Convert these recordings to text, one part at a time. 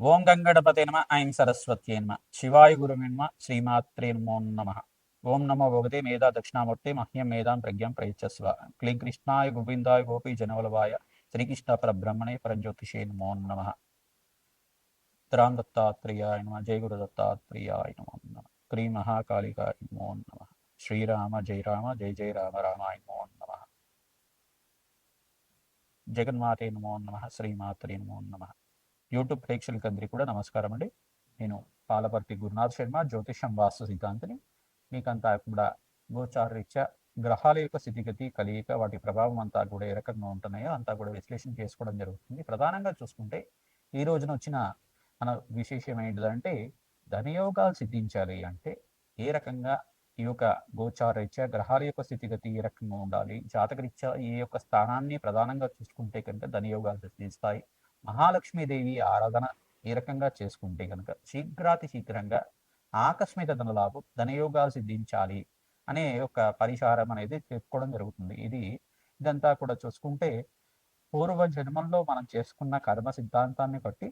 ఓం గంగణపతే నమ ఐం సరస్వత్యే నమ. శివాయ గురువే నమ శ్రీమాత్రే నమో నమ. ఓం నమో భగవతే మేధా దక్షిణామూర్తి మహ్యం మేధాం ప్రజ్ఞం ప్రయచ్చస్వ. క్లీం కృష్ణాయ గోవిందాయ గోపీ జనవలవాయ. శ్రీకృష్ణ పరబ్రహ్మణే పరంజ్యోతిషే నమో నమ. రామ్ దత్తాత్రేయాయ నమ. జయ గురు దత్తాత్రేయాయ నమో నమ. క్రీ మహాకాళికాయ నమో నమ. శ్రీరామ జయ రామ జయ జయ రామ రామాయ నమో నమ. జగన్మాతే నమో నమ. శ్రీమాత్రే నమో నమ. యూట్యూబ్ ప్రేక్షకులందరికీ కూడా నమస్కారం అండి. నేను పాలపర్తి గురునాథ్ శర్మ జ్యోతిషం వాస్తు సిద్ధాంతిని. మీకంతా కూడా గోచారరీత్యా గ్రహాల యొక్క స్థితిగతి కలియిక వాటి ప్రభావం అంతా కూడా ఏ రకంగా ఉంటున్నాయో అంతా కూడా విశ్లేషణ చేసుకోవడం జరుగుతుంది. ప్రధానంగా చూసుకుంటే ఈ రోజున వచ్చిన మన విశేషం ఏంటిదంటే ధనయోగాలు సిద్ధించాలి అంటే ఏ రకంగా ఈ యొక్క గోచారరీత్యా గ్రహాల యొక్క స్థితిగతి ఏ రకంగా ఉండాలి? జాతకరీత్యా ఈ యొక్క స్థానాన్ని ప్రధానంగా చూసుకుంటే కనుక ధనయోగాలు సిద్ధిస్తాయి. మహాలక్ష్మీదేవి ఆరాధన ఏ రకంగా చేసుకుంటే కనుక శీఘ్రాతి శీఘ్రంగా ఆకస్మిక ధనలాభం ధనయోగాలు సిద్ధించాలి అనే ఒక పరిహారం అనేది చెప్పుకోవడం జరుగుతుంది. ఇది ఇదంతా కూడా చూసుకుంటే పూర్వ జన్మల్లో మనం చేసుకున్న కర్మ సిద్ధాంతాన్ని బట్టి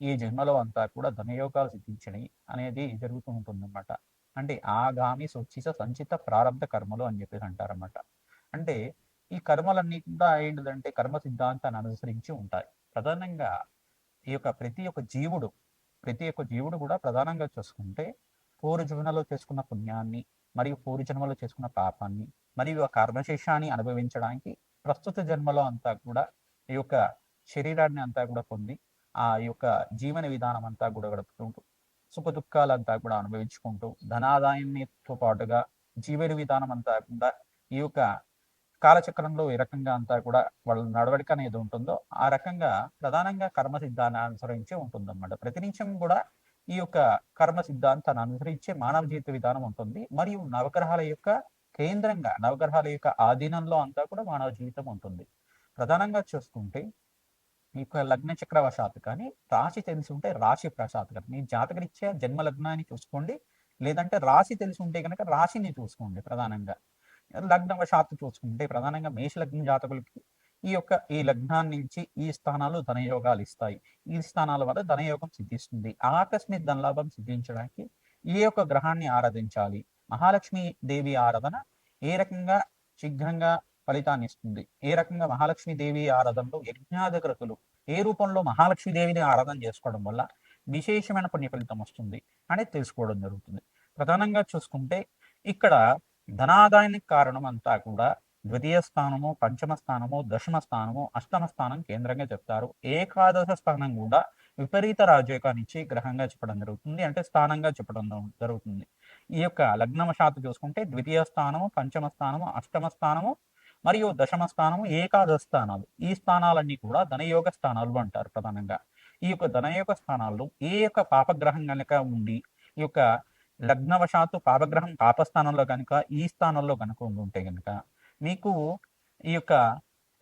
ఈ జన్మలో అంతా కూడా ధనయోగాలు సిద్ధించని అనేది జరుగుతూ ఉంటుందన్నమాట. అంటే ఆగామి సుచిత సంచిత ప్రారంభ కర్మలు అని చెప్పేసి అంటారన్నమాట. అంటే ఈ కర్మలన్నీ కూడా ఏంటిదంటే కర్మ సిద్ధాంతాన్ని అనుసరించి ఉంటాయి. ప్రధానంగా ఈ యొక్క ప్రతి ఒక్క జీవుడు ప్రతి ఒక్క జీవుడు కూడా ప్రధానంగా చూసుకుంటే పూర్వ జన్మలో చేసుకున్న పుణ్యాన్ని మరియు పూర్వ జన్మలో చేసుకున్న పాపాన్ని మరియు ఆ కర్మశేషాన్ని అనుభవించడానికి ప్రస్తుత జన్మలో అంతా కూడా ఈ యొక్క శరీరాన్ని అంతా కూడా పొంది ఆ యొక్క జీవన విధానం అంతా కూడా గడుపుతుంటూ సుఖ దుఃఖాలంతా కూడా అనుభవించుకుంటూ ధనాదాయంతో పాటుగా జీవన విధానం అంతా కూడా ఈ యొక్క కాలచక్రంలో ఏ రకంగా అంతా కూడా వాళ్ళ నడవడిక అనేది ఉంటుందో ఆ రకంగా ప్రధానంగా కర్మ సిద్ధాన్ని అనుసరించే ఉంటుందన్నమాట. ప్రతి నిమిషం కూడా ఈ యొక్క కర్మ సిద్ధాంతాన్ని అనుసరించే మానవ జీవిత విధానం ఉంటుంది. మరియు నవగ్రహాల యొక్క కేంద్రంగా నవగ్రహాల యొక్క ఆధీనంలో అంతా కూడా మానవ జీవితం ఉంటుంది. ప్రధానంగా చూసుకుంటే ఈ యొక్క లగ్న చక్రవశాత్తు కానీ రాశి తెలిసి ఉంటే రాశి ప్రశాత్ కానీ మీ జాతకరీత్యా జన్మ లగ్నాన్ని చూసుకోండి. లేదంటే రాశి తెలిసి ఉంటే కనుక రాశిని చూసుకోండి ప్రధానంగా. లగ్నవశాత్తు చూసుకుంటే ప్రధానంగా మేష లగ్న జాతకులకి ఈ యొక్క ఈ లగ్నాన్ని నుంచి ఈ స్థానాలు ధనయోగాలు ఇస్తాయి. ఈ స్థానాల వల్ల ధనయోగం సిద్ధిస్తుంది. ఆకస్మిక ధనలాభం సిద్ధించడానికి ఈ యొక్క గ్రహాన్ని ఆరాధించాలి. మహాలక్ష్మి దేవి ఆరాధన ఏ రకంగా శీఘ్రంగా ఫలితాన్ని ఇస్తుంది? ఏ రకంగా మహాలక్ష్మి దేవి ఆరాధనలో యజ్ఞాధికృతులు ఏ రూపంలో మహాలక్ష్మి దేవిని ఆరాధన చేసుకోవడం వల్ల విశేషమైన పుణ్య ఫలితం వస్తుంది అనేది తెలుసుకోవడం జరుగుతుంది. ప్రధానంగా చూసుకుంటే ఇక్కడ ధనాదాయానికి కారణం అంతా కూడా ద్వితీయ స్థానము పంచమ స్థానము దశమ స్థానము అష్టమ స్థానం కేంద్రంగా చెప్తారు. ఏకాదశ స్థానం కూడా విపరీత రాజయోగాన్నిచ్చి గ్రహంగా చెప్పడం జరుగుతుంది. అంటే స్థానంగా చెప్పడం జరుగుతుంది. ఈ యొక్క లగ్నవశాత్తు చూసుకుంటే ద్వితీయ స్థానము పంచమ స్థానము అష్టమ స్థానము మరియు దశమ స్థానము ఏకాదశ స్థానాలు. ఈ స్థానాలన్నీ కూడా ధనయోగ స్థానాలు అంటారు ప్రధానంగా. ఈ యొక్క ధనయోగ స్థానాల్లో ఏ యొక్క పాపగ్రహం కనుక ఉండి ఈ యొక్క లగ్నవశాత్తు పాపగ్రహం పాపస్థానంలో కనుక ఈ స్థానంలో కనుక ఉంటే కనుక మీకు ఈ యొక్క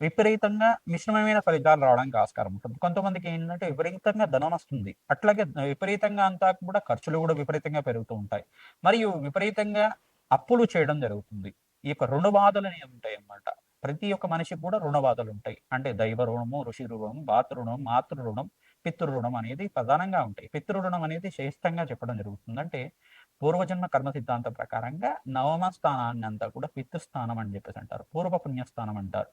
విపరీతంగా మిశ్రమమైన ఫలితాలు రావడానికి ఆస్కారం ఉంటుంది. కొంతమందికి ఏంటంటే విపరీతంగా ధనం వస్తుంది. అట్లాగే విపరీతంగా అంతా కూడా ఖర్చులు కూడా విపరీతంగా పెరుగుతూ ఉంటాయి. మరియు విపరీతంగా అప్పులు చేయడం జరుగుతుంది. ఈ యొక్క రుణ బాధలు అనేవి ఉంటాయి అన్నమాట. ప్రతి ఒక్క మనిషికి కూడా రుణ బాధలు ఉంటాయి. అంటే దైవ రుణము ఋషి రుణం బాతృ రుణం మాతృ రుణం పితృ రుణం అనేది ప్రధానంగా ఉంటాయి. పితృ రుణం అనేది శ్రేష్టంగా చెప్పడం జరుగుతుంది. అంటే పూర్వజన్మ కర్మ సిద్ధాంతం ప్రకారంగా నవమ స్థానాన్ని అంతా కూడా పితృస్థానం అని చెప్పేసి అంటారు. పూర్వ పుణ్యస్థానం అంటారు.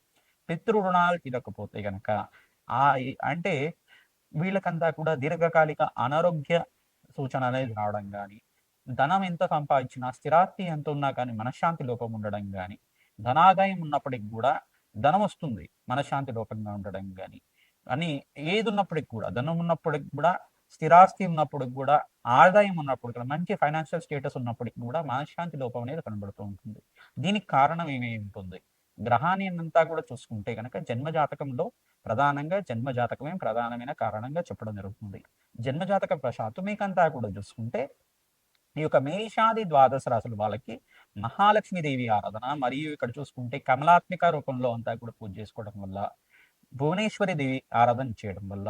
పితృ రుణాలు తీరకపోతే గనక ఆ అంటే వీళ్ళకంతా కూడా దీర్ఘకాలిక అనారోగ్య సూచన అనేది రావడం కానీ ధనం ఎంత సంపాదించినా స్థిరాస్తి ఎంత ఉన్నా కానీ మనశ్శాంతి లోపం ఉండడం కానీ ధనాదాయం ఉన్నప్పటికి కూడా ధనం వస్తుంది మనశ్శాంతి లోపంగా ఉండడం కానీ అని ఏది ఉన్నప్పటికి కూడా ధనం ఉన్నప్పటికి కూడా స్థిరాస్తి ఉన్నప్పుడు కూడా ఆదాయం ఉన్నప్పుడు కూడా మంచి ఫైనాన్షియల్ స్టేటస్ ఉన్నప్పటికి కూడా మనశ్శాంతి లోపం అనేది కనబడుతూ ఉంటుంది. దీనికి కారణం ఏమి ఉంటుంది? గ్రహాన్ని అంతా కూడా చూసుకుంటే కనుక జన్మజాతకంలో ప్రధానంగా జన్మజాతకమే ప్రధానమైన కారణంగా చెప్పడం జరుగుతుంది. జన్మజాతక ప్రశాత్తు మీకంతా కూడా చూసుకుంటే ఈ యొక్క మేషాది ద్వాదశ రాశుల వాళ్ళకి మహాలక్ష్మీదేవి ఆరాధన మరియు ఇక్కడ చూసుకుంటే కమలాత్మిక రూపంలో అంతా కూడా పూజ చేసుకోవడం వల్ల భువనేశ్వరి దేవి ఆరాధన చేయడం వల్ల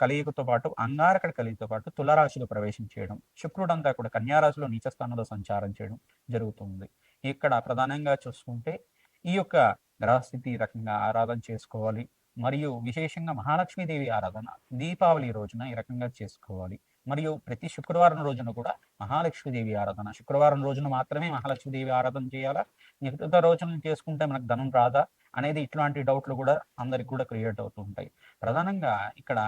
కలియుగతో పాటు అంగారకడ కలియుగతో పాటు తులరాశిలో ప్రవేశం చేయడం శుక్రుడు అంతా కూడా కన్యారాశిలో నీచస్థానంలో సంచారం చేయడం జరుగుతుంది. ఇక్కడ ప్రధానంగా చూసుకుంటే ఈ యొక్క గ్రహస్థితి రకంగా ఆరాధన చేసుకోవాలి. మరియు విశేషంగా మహాలక్ష్మీదేవి ఆరాధన దీపావళి రోజున ఈ రకంగా చేసుకోవాలి. మరియు ప్రతి శుక్రవారం రోజున కూడా మహాలక్ష్మీదేవి ఆరాధన. శుక్రవారం రోజున మాత్రమే మహాలక్ష్మీదేవి ఆరాధన చేయాలా? మిగతా రోజున చేసుకుంటే మనకు ధనం రాదా? అనేది ఇట్లాంటి డౌట్లు కూడా అందరికి కూడా క్రియేట్ అవుతూ ఉంటాయి. ప్రధానంగా ఇక్కడ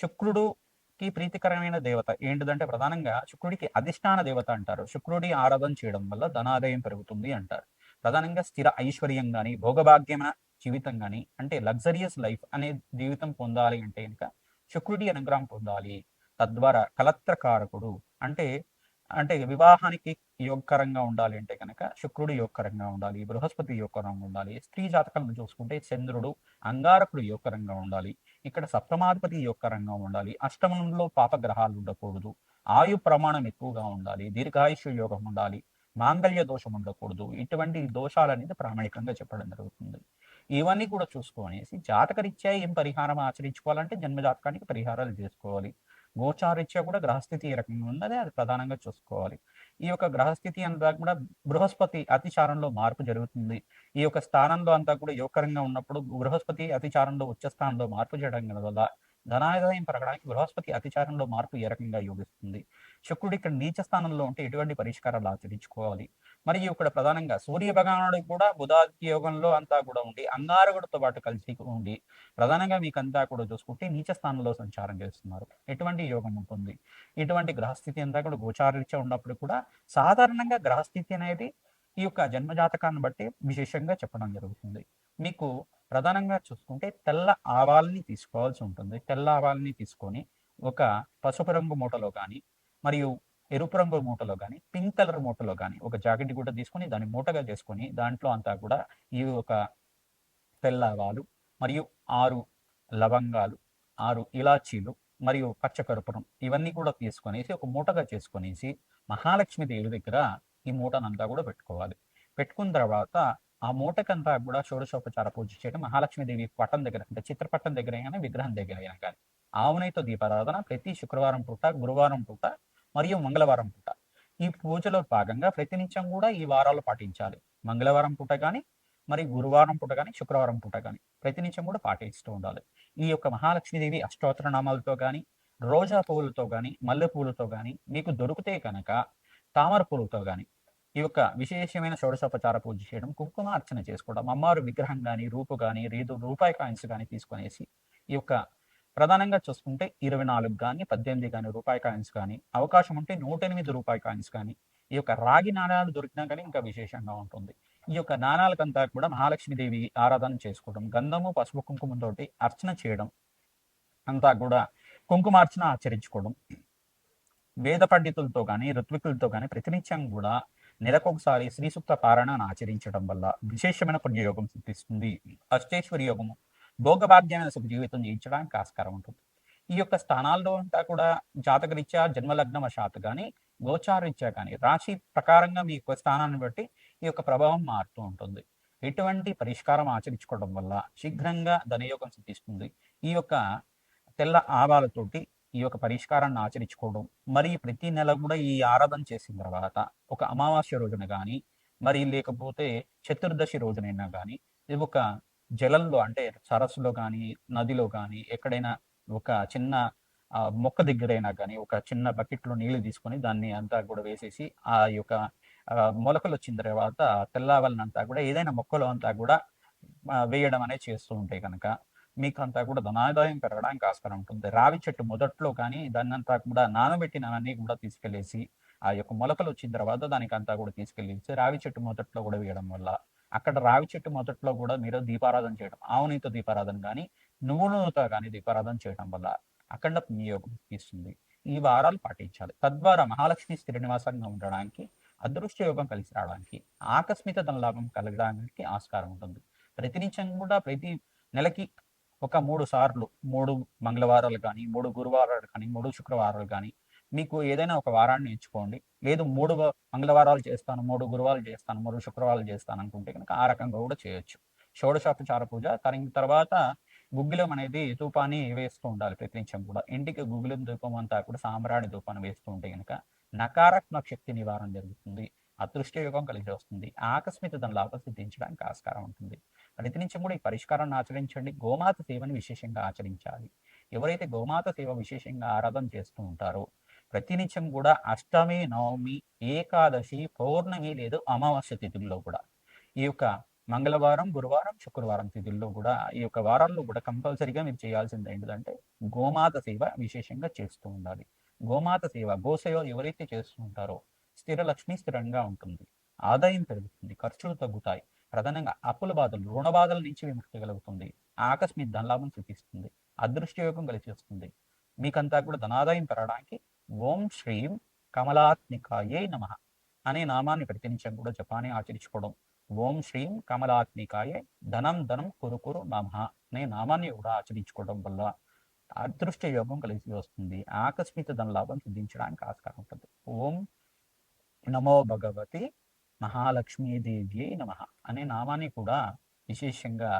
శుక్రుడుకి ప్రీతికరమైన దేవత ఏంటిదంటే ప్రధానంగా శుక్రుడికి అధిష్టాన దేవత అంటారు. శుక్రుడి ఆరాధన చేయడం వల్ల ధనాదాయం పెరుగుతుంది అంటారు. ప్రధానంగా స్థిర ఐశ్వర్యం కానీ భోగభాగ్యమైన జీవితం కానీ అంటే లగ్జరియస్ లైఫ్ అనే జీవితం పొందాలి అంటే కనుక శుక్రుడి అనుగ్రహం పొందాలి. తద్వారా కలత్రకారకుడు అంటే అంటే వివాహానికి యోగకరంగా ఉండాలి అంటే కనుక శుక్రుడు యోగకరంగా ఉండాలి బృహస్పతి యోగకరంగా ఉండాలి స్త్రీ జాతకాలను చూసుకుంటే చంద్రుడు అంగారకుడు యోగకరంగా ఉండాలి. ఇక్కడ సప్తమాధిపతి యొక్క రంగం ఉండాలి. అష్టమంలో పాపగ్రహాలు ఉండకూడదు. ఆయు ప్రమాణం ఎక్కువగా ఉండాలి. దీర్ఘాయుష్య యోగం ఉండాలి. మాంగళ్య దోషం ఉండకూడదు. ఇటువంటి దోషాలు అనేది ప్రామాణికంగా చెప్పడం జరుగుతుంది. ఇవన్నీ కూడా చూసుకోనేసి జాతకరీత్యా ఏం పరిహారం ఆచరించుకోవాలంటే జన్మ జాతకానికి పరిహారాలు చేసుకోవాలి. గోచారీత్యా కూడా గ్రహస్థితి ఏ రకంగా ఉన్నది అది ప్రధానంగా చూసుకోవాలి. ఈ యొక్క గ్రహస్థితి అంతా కూడా బృహస్పతి అతిచారంలో మార్పు జరుగుతుంది. ఈ యొక్క స్థానంలో అంతా కూడా యోగకరంగా ఉన్నప్పుడు బృహస్పతి అతిచారంలో ఉచ్చ స్థానంలో మార్పు చేయడం వల్ల ధనాదాయం పెరగడానికి బృహస్పతి అతిచారంలో మార్పు ఏ రకంగా యోగిస్తుంది? శుక్రుడు ఇక్కడ నీచ స్థానంలో ఉంటే ఎటువంటి పరిష్కారాలు ఆచరించుకోవాలి? మరియు ఇక్కడ ప్రధానంగా సూర్య భగవానుడు కూడా బుధాదిత్య యోగంలో అంతా కూడా ఉండి అంగారకుడితో పాటు కలిసి ఉండి ప్రధానంగా మీకు అంతా కూడా చూసుకుంటే నీచ స్థానంలో సంచారం చేస్తున్నారు. ఎటువంటి యోగం ఉంటుంది? ఇటువంటి గ్రహస్థితి అంతా కూడా గోచారీత్యా ఉన్నప్పుడు కూడా సాధారణంగా గ్రహస్థితి అనేది ఈ యొక్క జన్మజాతకాన్ని బట్టి విశేషంగా చెప్పడం జరుగుతుంది. మీకు ప్రధానంగా చూసుకుంటే తెల్ల ఆవాల్ని తీసుకోవాల్సి ఉంటుంది. తెల్ల ఆవాల్ని తీసుకొని ఒక పసుపు రంగు మూటలో కానీ మరియు ఎరుపు రంగు మూటలో కానీ పింక్ కలర్ మూటలో కానీ ఒక జాకెట్ కూడా తీసుకొని దాన్ని మూటగా చేసుకొని దాంట్లో అంతా కూడా ఈ ఒక తెల్ల ఆవాలు మరియు ఆరు లవంగాలు ఆరు ఇలాచీలు మరియు పచ్చకర్పూరం ఇవన్నీ కూడా తీసుకొనేసి ఒక మూటగా చేసుకొనేసి మహాలక్ష్మి దేవి దగ్గర ఈ మూటనంతా కూడా పెట్టుకోవాలి. పెట్టుకున్న తర్వాత ఆ మూటకంతా కూడా షోడశోపచార పూజ చేయడం మహాలక్ష్మీదేవి పట్టం దగ్గర అంటే చిత్రపట్టం దగ్గర అయినా విగ్రహం దగ్గర అయినా కానీ ఆవునైతో దీపారాధన ప్రతి శుక్రవారం పూట గురువారం పూట మరియు మంగళవారం పూట. ఈ పూజలో భాగంగా ప్రతినిత్యం కూడా ఈ వారాలు పాటించాలి. మంగళవారం పూట కానీ మరి గురువారం పూట కానీ శుక్రవారం పూట కానీ ప్రతినిత్యం కూడా పాటిస్తూ ఉండాలి. ఈ యొక్క మహాలక్ష్మీదేవి అష్టోత్తర నామాలతో కానీ రోజా పువ్వులతో కానీ మల్లె పువ్వులతో కానీ మీకు దొరికితే కనుక తామర పూలతో కానీ ఈ యొక్క విశేషమైన షోడశోపచార పూజ చేయడం కుంకుమ అర్చన చేసుకోవడం అమ్మవారు విగ్రహం కానీ రూపు కానీ రీదు రూపాయి కాయిన్స్ కానీ తీసుకునేసి ఈ యొక్క ప్రధానంగా చూసుకుంటే ఇరవై నాలుగు కానీ పద్దెనిమిది కానీ రూపాయి కాయిన్స్ కానీ అవకాశం ఉంటే నూట ఎనిమిది రూపాయి కాయిన్స్ కానీ ఈ యొక్క రాగి నాణాలు దొరికినా కానీ ఇంకా విశేషంగా ఉంటుంది. ఈ యొక్క నాణాలకంతా కూడా మహాలక్ష్మీదేవి ఆరాధన చేసుకోవడం గంధము పసుపు కుంకుమతోటి అర్చన చేయడం అంతా కూడా కుంకుమార్చన ఆచరించుకోవడం వేద పండితులతో కానీ ఋత్వికులతో కానీ ప్రతినిత్యం కూడా నెలకొకసారి శ్రీ సూక్త పారాయణను ఆచరించడం వల్ల విశేషమైన పుణ్యయోగం సిద్ధిస్తుంది. అష్టేశ్వరి యోగము. భోగభాగ్యమైన సుఖ జీవితం జీవించడానికి ఆస్కారం ఉంటుంది. ఈ యొక్క స్థానాల్లో అంతా కూడా జాతకరీత్యా జన్మలగ్నం వశాత్ కానీ గోచారీత్యా కానీ రాశి ప్రకారంగా మీ యొక్క స్థానాన్ని బట్టి ఈ యొక్క ప్రభావం మారుతూ ఉంటుంది. ఎటువంటి పరిష్కారం ఆచరించుకోవడం వల్ల శీఘ్రంగా ధనయోగం సిద్ధిస్తుంది. ఈ యొక్క తెల్ల ఆవాలతోటి ఈ యొక్క పరిష్కారాన్ని ఆచరించుకోవడం మరి ప్రతి నెల కూడా ఈ ఆరాధన చేసిన తర్వాత ఒక అమావాస్య రోజున కానీ మరి లేకపోతే చతుర్దశి రోజునైనా కానీ ఇది ఒక జలంలో అంటే సరస్సులో కానీ నదిలో కానీ ఎక్కడైనా ఒక చిన్న ఆ, మొక్క దగ్గరైనా కానీ ఒక చిన్న బకెట్లో నీళ్ళు తీసుకొని దాన్ని అంతా కూడా వేసేసి ఆ యొక్క మొలకలు వచ్చిన తర్వాత తెల్లవలనంతా కూడా ఏదైనా మొక్కలు అంతా కూడా వేయడం అనేది చేస్తూ ఉంటాయి కనుక మీకు అంతా కూడా ధనాదాయం పెరగడానికి ఆస్కారం ఉంటుంది. రావి చెట్టు మొదట్లో కానీ దాన్ని అంతా కూడా నానబెట్టినవన్నీ కూడా తీసుకెళ్ళేసి ఆ యొక్క మొలకలు వచ్చిన తర్వాత దానికి అంతా కూడా తీసుకెళ్ళేసి రావి చెట్టు మొదట్లో కూడా వేయడం వల్ల అక్కడ రావి చెట్టు మొదట్లో కూడా మీరు దీపారాధన చేయడం ఆవునితో దీపారాధన కానీ నువ్వు నూనెతో కానీ దీపారాధన చేయడం వల్ల అఖండ వినియోగం ఇస్తుంది ఈ వారాలు పాటించాలి. తద్వారా మహాలక్ష్మి స్థిర నివాసంగా ఉండడానికి అదృష్ట యోగం కలిసి రావడానికి ఆకస్మిక ధనలాభం కలగడానికి ఆస్కారం ఉంటుంది. ప్రతినిత్యం కూడా ప్రతి నెలకి ఒక మూడు సార్లు మూడు మంగళవారాలు కానీ మూడు గురువారాలు కానీ మూడు శుక్రవారాలు కానీ మీకు ఏదైనా ఒక వారాన్ని ఎంచుకోండి. లేదు మూడు వ- మంగళవారాలు చేస్తాను మూడు గురువాలు చేస్తాను మూడు శుక్రవారాలు చేస్తాను అనుకుంటే కనుక ఆ రకంగా కూడా చేయొచ్చు. షోడశోపచార పూజ దాని తర్వాత గుగ్గిలం అనేది ధూపాన్ని వేస్తూ ఉండాలి ప్రతినిత్యం కూడా. ఇంటికి గుగ్గిలం ధూపం అంతా కూడా సాంబ్రాణి ధూపాన్ని వేస్తూ ఉంటే కనుక నకారాత్మక శక్తి నివారణ జరుగుతుంది. అదృష్ట యోగం కలిసి వస్తుంది. ఆకస్మిక ధన లాభం సిద్ధించడానికి ఆస్కారం ఉంటుంది. ప్రతినిత్యం కూడా ఈ పరిష్కారాన్ని ఆచరించండి. గోమాత సేవని విశేషంగా ఆచరించాలి. ఎవరైతే గోమాత సేవ విశేషంగా ఆరాధన చేస్తూ ఉంటారో ప్రతినిత్యం కూడా అష్టమి నవమి ఏకాదశి పౌర్ణమి లేదు అమావాస్య తిథుల్లో కూడా. ఈ యొక్క మంగళవారం గురువారం శుక్రవారం తిథుల్లో కూడా ఈ యొక్క వారాల్లో కూడా కంపల్సరీగా మీరు చేయాల్సింది ఏంటంటే గోమాత సేవ విశేషంగా చేస్తూ ఉండాలి. గోమాత సేవ గోసేవ ఎవరైతే చేస్తూ ఉంటారో స్థిర లక్ష్మి స్థిరంగా ఉంటుంది. ఆదాయం పెరుగుతుంది ఖర్చులు తగ్గుతాయి. ప్రధానంగా అప్పుల బాధలు రుణ బాధల నుంచి విముక్తి కలుగుతుంది. ఆకస్మిక ధనలాభం చూపిస్తుంది అదృష్టయోగం కలిసి వస్తుంది మీకంతా కూడా ధనాదాయం పెరగడానికి ఓం శ్రీం కమలాత్మికాయే నమ అనే నామాన్ని ప్రతినిత్యం కూడా జపాన్ని ఆచరించుకోవడం. ఓం శ్రీం కమలాత్మికాయే ధనం ధనం కురుకురు నమ అనే నామాన్ని కూడా ఆచరించుకోవడం వల్ల అదృష్ట యోగం కలిసి వస్తుంది. ఆకస్మిక ధనలాభం సిద్ధించడానికి ఆస్కారం ఉంటుంది. ఓం నమో భగవతి మహాలక్ష్మీదేవి నమ అనే నామాన్ని కూడా విశేషంగా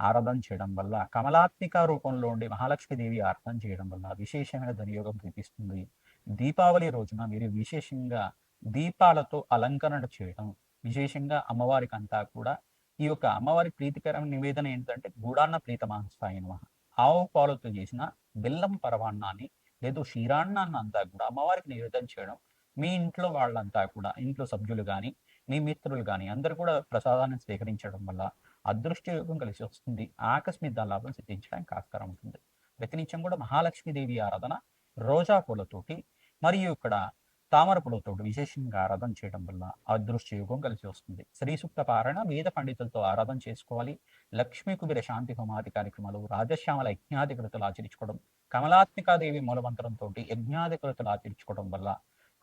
ఆరాధన చేయడం వల్ల కమలాత్మిక రూపంలో ఉండి మహాలక్ష్మీదేవి ఆరాధన చేయడం వల్ల విశేషమైన ధనయోగం కనిపిస్తుంది. దీపావళి రోజున మీరు విశేషంగా దీపాలతో అలంకరణ చేయడం విశేషంగా అమ్మవారికి అంతా కూడా ఈ యొక్క అమ్మవారి ప్రీతికరమైన నివేదన ఏంటంటే గూడాన్న ప్రీతమాంసాయ నమ. ఆవు పాలతో చేసిన బెల్లం పరవాన్నాన్ని లేదా క్షీరాన్నాన్ని అంతా కూడా అమ్మవారికి నివేదన చేయడం మీ ఇంట్లో వాళ్ళంతా కూడా ఇంట్లో సభ్యులు కానీ మీ మిత్రులు కానీ అందరూ కూడా ప్రసాదాన్ని స్వీకరించడం వల్ల అదృష్ట యోగం కలిసి వస్తుంది. ఆకస్మిక లాభం సిద్ధించడానికి ఆస్కారం ఉంటుంది. ప్రతినిత్యం కూడా మహాలక్ష్మీదేవి ఆరాధన రోజా పూలతోటి మరియు ఇక్కడ తామర పూలతోటి విశేషంగా ఆరాధన చేయడం వల్ల అదృష్ట యోగం కలిసి వస్తుంది. శ్రీ సూక్త పారాయణ వేద పండితులతో ఆరాధన చేసుకోవాలి. లక్ష్మీ కుబీర శాంతి హోమాది కార్యక్రమాలు రాజశ్యామల యజ్ఞాధికృతలు ఆచరించుకోవడం కమలాత్మికాదేవి మూలమంత్రంతో యజ్ఞాధికృతలు ఆచరించుకోవడం వల్ల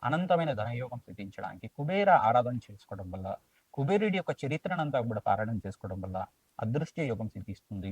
అనంతమైన ధనయోగం సిద్ధించడానికి కుబేర ఆరాధన చేసుకోవడం వల్ల కుబేరుడి యొక్క చరిత్రనంతా కూడా పారాయణం చేసుకోవడం వల్ల అదృష్ట యోగం సిద్ధిస్తుంది.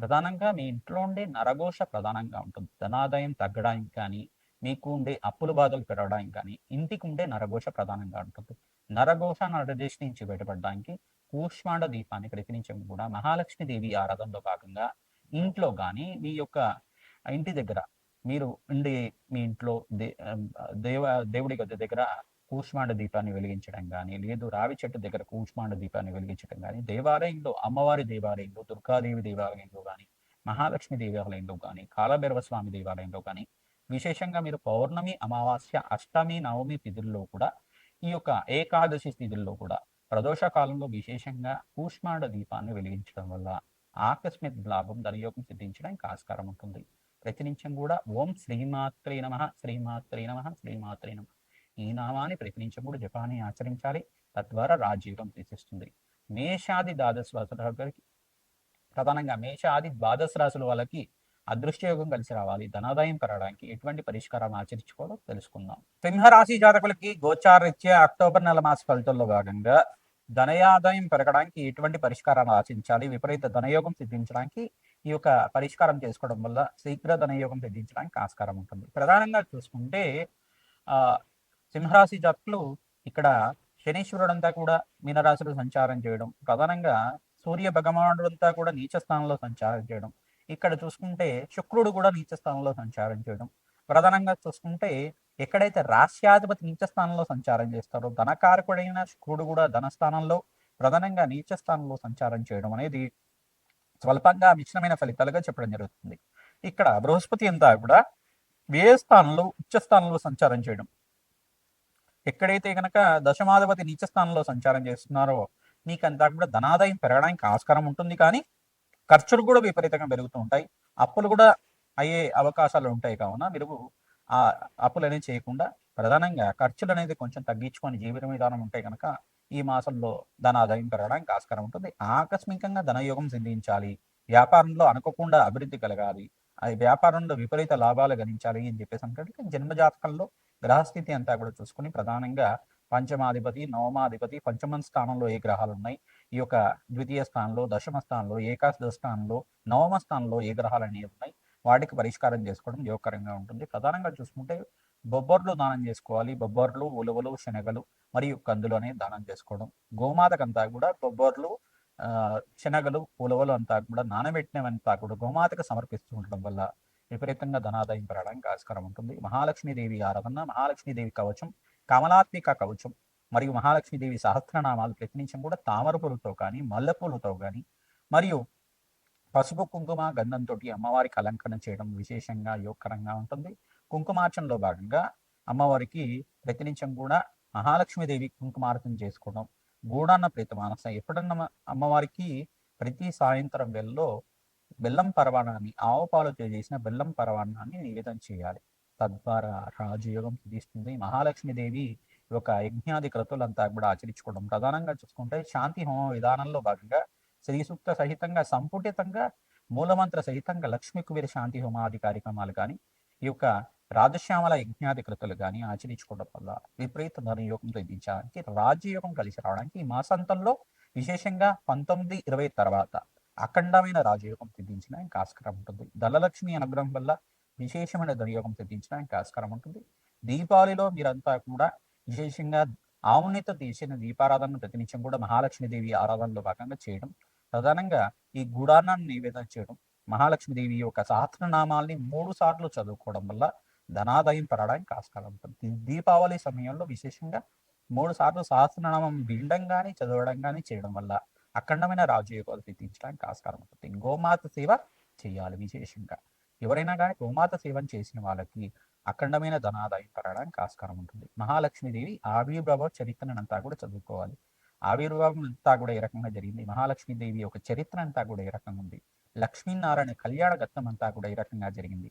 ప్రధానంగా మీ ఇంట్లో ఉండే నరఘోష ప్రధానంగా ఉంటుంది. ధనాదాయం తగ్గడానికి కానీ మీకు ఉండే అప్పుల బాధలు పెరగడానికి కానీ ఇంటికి ఉండే నరఘోష ప్రధానంగా ఉంటుంది. నరఘోష నరదేశ్ నుంచి బయటపడడానికి కూష్మాండ దీపాన్ని ప్రతినిత్యం కూడా. మహాలక్ష్మీదేవి ఆరాధనలో భాగంగా ఇంట్లో కానీ మీ యొక్క ఇంటి దగ్గర మీరు ఉండే మీ ఇంట్లో దే దేవ దేవుడి గది దగ్గర కూష్మాండ దీపాన్ని వెలిగించడం కానీ లేదు రావి చెట్టు దగ్గర కూష్మాండ దీపాన్ని వెలిగించడం కానీ దేవాలయంలో అమ్మవారి దేవాలయంలో దుర్గాదేవి దేవాలయంలో కానీ మహాలక్ష్మి దేవాలయంలో కానీ కాలభైరవ స్వామి దేవాలయంలో కానీ విశేషంగా మీరు పౌర్ణమి అమావాస్య అష్టమి నవమి తిథుల్లో కూడా ఈ యొక్క ఏకాదశి తిథుల్లో కూడా ప్రదోష కాలంలో విశేషంగా కూష్మాండ దీపాన్ని వెలిగించడం వల్ల ఆకస్మిక లాభం దర్యోగం సిద్ధించడానికి ఆస్కారం ఉంటుంది. ప్రతినిత్యం కూడా ఓం శ్రీమాత్రే నమ శ్రీమాత్రే నమ శ్రీమాత్రే నమ. ఈ నామాన్ని ప్రతినిత్యం జపాన్ని ఆచరించాలి. తద్వారా రాజీవం తీసిస్తుంది మేషాది ద్వాదశ రాశులకి ప్రధానంగా మేషాది ద్వాదశ రాసుల వాళ్ళకి అదృష్టయోగం కలిసి రావాలి. ధనాదాయం పెరగడానికి ఎటువంటి పరిష్కారం ఆచరించుకోవాలో తెలుసుకుందాం. సింహరాశి జాతకులకి గోచారీత్యా అక్టోబర్ నెల మాస ఫలితంలో భాగంగా ధనయాదాయం పెరగడానికి ఎటువంటి పరిష్కారాలు ఆచరించాలి? విపరీత ధనయోగం సిద్ధించడానికి ఈ యొక్క పరిష్కారం చేసుకోవడం వల్ల శీఘ్ర ధనయోగం సిద్ధించడానికి ఆస్కారం ఉంటుంది. ప్రధానంగా చూసుకుంటే ఆ సింహరాశి జాతకులు ఇక్కడ శనీశ్వరుడంతా కూడా మీనరాశిలో సంచారం చేయడం ప్రధానంగా సూర్య భగవానుడంతా కూడా నీచ స్థానంలో సంచారం చేయడం ఇక్కడ చూసుకుంటే శుక్రుడు కూడా నీచ స్థానంలో సంచారం చేయడం ప్రధానంగా చూసుకుంటే ఎక్కడైతే రాశ్యాధిపతి నీచ స్థానంలో సంచారం చేస్తారో ధనకారకుడైన శుక్రుడు కూడా ధనస్థానంలో ప్రధానంగా నీచ స్థానంలో సంచారం చేయడం అనేది స్వల్పంగా మిశ్రమైన ఫలితాలుగా చెప్పడం జరుగుతుంది. ఇక్కడ బృహస్పతి అంతా కూడా వ్యయ స్థానంలో ఉచ్చ స్థానంలో సంచారం చేయడం ఎక్కడైతే గనక దశమాధిపతి నీచ స్థానంలో సంచారం చేస్తున్నారో మీకంతా కూడా ధనాదాయం పెరగడానికి ఆస్కారం ఉంటుంది కానీ ఖర్చులు కూడా విపరీతంగా పెరుగుతూ ఉంటాయి. అప్పులు కూడా అయ్యే అవకాశాలు ఉంటాయి కావున మీరు ఆ అప్పులు అనేది చేయకుండా ప్రధానంగా ఖర్చులు అనేది కొంచెం తగ్గించుకొని జీవిత విధానం ఉంటే కనుక ఈ మాసంలో ధనాదాయం పెరగడానికి ఆస్కారం ఉంటుంది. ఆకస్మికంగా ధనయోగం సిద్ధించాలి. వ్యాపారంలో అనుకోకుండా అభివృద్ధి కలగాలి. అది వ్యాపారంలో విపరీత లాభాలు గణించాలి అని చెప్పేసి అంటే జన్మజాతకంలో గ్రహస్థితి అంతా కూడా చూసుకుని ప్రధానంగా పంచమాధిపతి నవమాధిపతి పంచమ స్థానంలో ఏ గ్రహాలు ఉన్నాయి ఈ యొక్క ద్వితీయ స్థానంలో దశమ స్థానంలో ఏకాదశ స్థానంలో నవమ స్థానంలో ఏ గ్రహాలు అనేవి ఉన్నాయి? వాటికి పరిష్కారం చేసుకోవడం యోగకరంగా ఉంటుంది. ప్రధానంగా చూసుకుంటే బొబ్బర్లు దానం చేసుకోవాలి. బొబ్బర్లు ఉలవలు శనగలు మరియు కందులు అనేది దానం చేసుకోవడం. గోమాతకంతా కూడా బొబ్బర్లు శనగలు ఉలవలు అంతా కూడా నానబెట్టినవంతా కూడా గోమాతకు సమర్పిస్తూ ఉండడం వల్ల విపరీతంగా ధనాదాయం పెరగడానికి ఆస్కారం ఉంటుంది. మహాలక్ష్మీదేవి ఆరాధన మహాలక్ష్మీదేవి కవచం కమలాత్మిక కవచం మరియు మహాలక్ష్మీదేవి సహస్రనామాలు ప్రతినిత్యం కూడా తామర పూలతో కానీ మల్లెపూలతో కానీ మరియు పసుపు కుంకుమ గంధంతో అమ్మవారికి అలంకరణ చేయడం విశేషంగా యోగకరంగా ఉంటుంది. కుంకుమార్చనలో భాగంగా అమ్మవారికి ప్రతినిత్యం కూడా మహాలక్ష్మీదేవి కుంకుమార్చన చేసుకోవడం గూడాన్న ప్రీత మానస. ఎప్పుడన్నా అమ్మవారికి ప్రతి సాయంత్రం వేళలో బెల్లం పరవాణాన్ని ఆవు పాలతో చేసిన బెల్లం పరవాణాన్ని నివేదన చేయాలి. తద్వారా రాజయోగం సిద్ధిస్తుంది. మహాలక్ష్మీదేవి ఒక యజ్ఞాది క్రతులంతా కూడా ఆచరించుకోవడం ప్రధానంగా చూసుకుంటే శాంతి హోమ విధానంలో భాగంగా శ్రీ సూక్త సహితంగా సంపుటితంగా మూలమంత్ర సహితంగా లక్ష్మీ కుబేర శాంతి హోమాది కార్యక్రమాలు కానీ ఈ యొక్క రాజశ్యామల యజ్ఞాది కృతులు కానీ ఆచరించుకోవడం వల్ల విపరీత ధనయోగం తెప్పించడానికి రాజ్యయోగం కలిసి రావడానికి ఈ మాసంతంలో విశేషంగా పంతొమ్మిది ఇరవై తర్వాత అఖండమైన రాజయోగం సిద్ధించడానికి ఆస్కారం ఉంటుంది. ధనలక్ష్మి అనుగ్రహం వల్ల విశేషమైన ధనయోగం సిద్ధించడానికి ఆస్కారం ఉంటుంది. దీపావళిలో మీరంతా కూడా విశేషంగా ఆవునితో తీసిన దీపారాధన ప్రతినిత్యం కూడా మహాలక్ష్మీదేవి ఆరాధనలో భాగంగా చేయడం. ప్రధానంగా ఈ గుడానాన్ని నివేదన చేయడం మహాలక్ష్మీదేవి యొక్క సహస్రనామాల్ని మూడు సార్లు చదువుకోవడం వల్ల ధనాదాయం పెరగడానికి ఆస్కారం ఉంటుంది. దీపావళి సమయంలో విశేషంగా మూడు సార్లు సహస్రనామం వినడం కానీ చదవడం కానీ చేయడం వల్ల అఖండమైన రాజయోగాలు సిద్ధించడానికి ఆస్కారం ఉంటుంది. గోమాత సేవ చేయాలి విశేషంగా. ఎవరైనా కానీ గోమాత సేవను చేసిన వాళ్ళకి అఖండమైన ధనాదాయం పెరగడానికి ఆస్కారం ఉంటుంది. మహాలక్ష్మీదేవి ఆవిర్భావ చరిత్రనంతా కూడా చదువుకోవాలి. ఆవిర్భావం అంతా కూడా ఏ రకంగా జరిగింది? మహాలక్ష్మీదేవి యొక్క చరిత్ర అంతా కూడా ఏ రకంగా ఉంది? లక్ష్మీనారాయణ కళ్యాణ గతం అంతా కూడా ఏ రకంగా జరిగింది?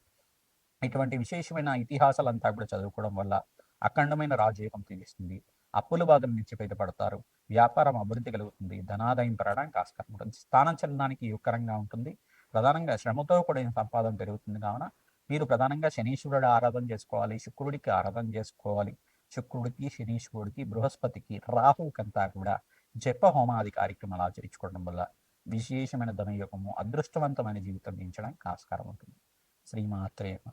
ఇటువంటి విశేషమైన ఇతిహాసాలంతా కూడా చదువుకోవడం వల్ల అఖండమైన రాజయోగం తీస్తుంది అప్పుల బాధల నుంచి బయటపడతారు. వ్యాపారం అభివృద్ధి కలుగుతుంది. ధనాదాయం పెరగడానికి ఆస్కారం ఉంటుంది. స్థానం చెందడానికి యుక్కరంగా ఉంటుంది. ప్రధానంగా శ్రమతో కూడిన సంపాదన పెరుగుతుంది కావున మీరు ప్రధానంగా శనీశ్వరుడు ఆరాధన చేసుకోవాలి శుక్రుడికి ఆరాధన చేసుకోవాలి. శుక్రుడికి శనీశ్వరుడికి బృహస్పతికి రాహుకంతా కూడా జప హోమాది కార్యక్రమాలు ఆచరించుకోవడం వల్ల విశేషమైన ధనయోగము అదృష్టవంతమైన జీవితం జీవించడానికి ఆస్కారం ఉంటుంది. శ్రీమాత్రేమ